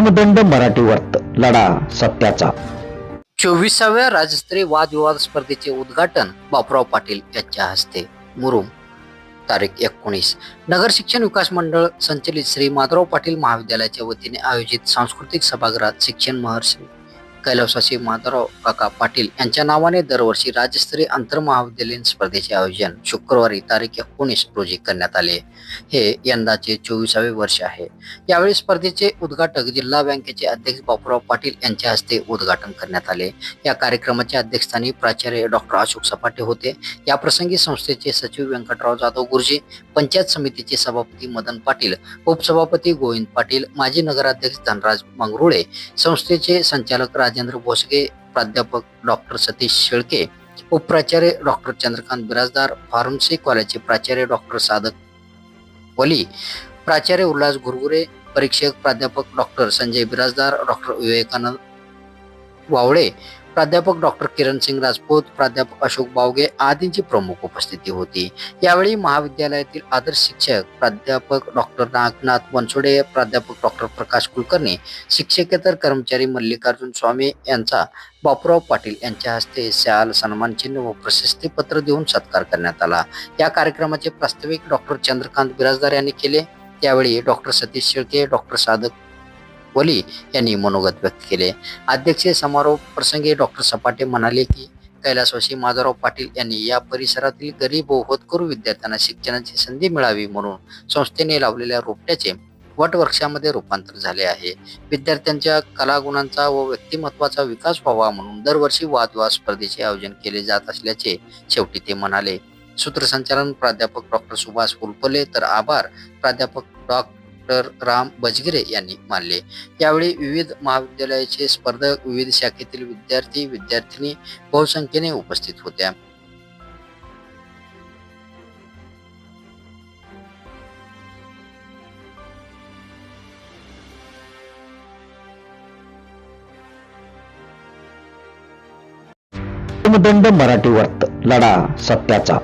दंड मराठी वर्त लढा सत्याचा. चोवीसाव्या राज्यस्तरीय वादविवाद स्पर्धेचे उद्घाटन बापराव पाटील यांच्या हस्ते. मुरुम तारीख एकोणीस. नगर शिक्षण विकास मंडळ संचलित श्री माधवराव पाटील महाविद्यालयाच्या वतीने आयोजित सांस्कृतिक सभागृहात शिक्षण महर्षी कैलासवासी माधवराव काका पाटील यांच्या नावाने दरवर्षी राज्यस्तरीय आंतरमहाविद्यालयीन स्पर्धेचे आयोजन शुक्रवारी तारीख एकोणीस रोजी करण्यात आले. हे यंदाचे चोवीसावे वर्ष आहे. यावेळी स्पर्धेचे उद्घाटक जिल्हा बँकेचे अध्यक्ष बापूराव पाटील यांच्या हस्ते उद्घाटन करण्यात आले. या कार्यक्रमाच्या अध्यक्षस्थानी प्राचार्य डॉक्टर अशोक सपाटे होते. याप्रसंगी संस्थेचे सचिव व्यंकटराव जाधव गुरुजी पंचायत समितीचे सभापती मदन पाटील उपसभापती गोविंद पाटील माजी नगराध्यक्ष धनराज मंगरुळे संस्थेचे संचालक राज राजेंद्र भोसगे प्राध्यापक डॉक्टर सतीश शेळके उपप्राचार्य डॉक्टर चंद्रकांत बिराजदार फार्मसी कॉलेजचे प्राचार्य डॉक्टर साधक वली प्राचार्य उल्हास घुरगुरे परीक्षक प्राध्यापक डॉक्टर संजय बिराजदार डॉक्टर विवेकानंद वावळे प्राध्यापक डॉक्टर किरण सिंग राजपूत प्राध्यापक अशोक बावगे आदींची प्रमुख उपस्थिती होती. यावेळी महाविद्यालयातील आदर्श शिक्षक प्राध्यापक डॉक्टर नागनाथ बनसोडे प्राध्यापक डॉक्टर प्रकाश कुलकर्णी शिक्षकेतर कर्मचारी मल्लिकार्जुन स्वामी यांचा बापूराव पाटील यांच्या हस्ते शाल सन्मान चिन्ह व प्रशस्ती पत्र देऊन सत्कार करण्यात आला. या कार्यक्रमाचे प्रास्ताविक डॉक्टर चंद्रकांत बिराजदार यांनी केले. त्यावेळी डॉक्टर सतीश शेळके डॉक्टर साधक वली यांनी मनोगत व्यक्त केले. अध्यक्षीय समारोप प्रसंगी डॉक्टर सपाटे म्हणाले की कैलासवासी माधवराव पाटील यांनी या परिसरातील गरीब व होतकरू विद्यार्थ्यांना शिक्षणाची संधी मिळावी म्हणून संस्थेने लावलेल्या रोपट्याचे वटवृक्षामध्ये रूपांतर झाले आहे. विद्यार्थ्यांच्या कलागुणांचा व व्यक्तिमत्वाचा विकास व्हावा म्हणून दरवर्षी वादवाद स्पर्धेचे आयोजन केले जात असल्याचे शेवटी ते म्हणाले. सूत्रसंचालन प्राध्यापक डॉक्टर सुभाष फुलपले तर आभार प्राध्यापक डॉक्टर राम बजगिरे यांनी मानले. यावेळी विविध महाविद्यालयाचे स्पर्धक विविध शाखेतील विद्यार्थी विद्यार्थिनी बहुसंख्येने उपस्थित होत्या. मराठी वर्त लढा सत्याचा.